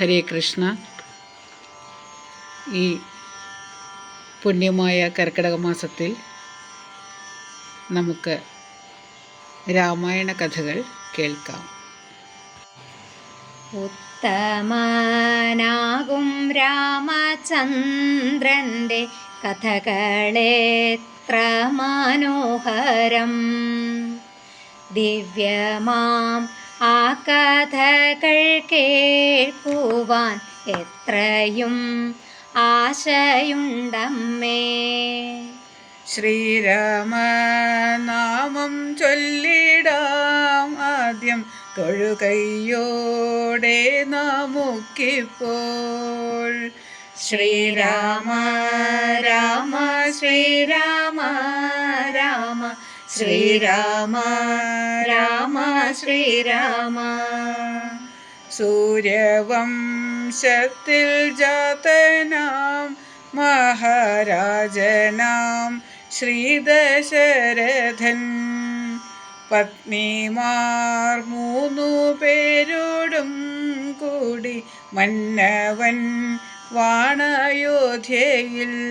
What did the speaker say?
ഹരേ കൃഷ്ണ. ഈ പുണ്യമായ കർക്കിടക മാസത്തിൽ നമുക്ക് രാമായണ കഥകൾ കേൾക്കാം. ഉത്തമനാകും രാമചന്ദ്രന്റെ കഥകളെത്ര മനോഹരം. ദിവ്യമാം ആ കഥകൾ കേൾക്കുവാൻ എത്രയും ആശയുണ്ടമ്മേ. ശ്രീരാമനാമം ചൊല്ലിടാം ആദ്യം തൊഴുകയ്യോടെ നമുക്കിപ്പോൾ. ശ്രീരാമ രാമ ശ്രീരാമ രാമ ശ്രീരാമ രാമ ശ്രീരാമ. സൂര്യവംശത്തിൽ ജാതനാം മഹാരാജനാം ശ്രീദശരഥൻ. പത്നിമാർ മൂന്നു പേരോടും കൂടി മന്നവൻ വാണയോധ്യയിൽ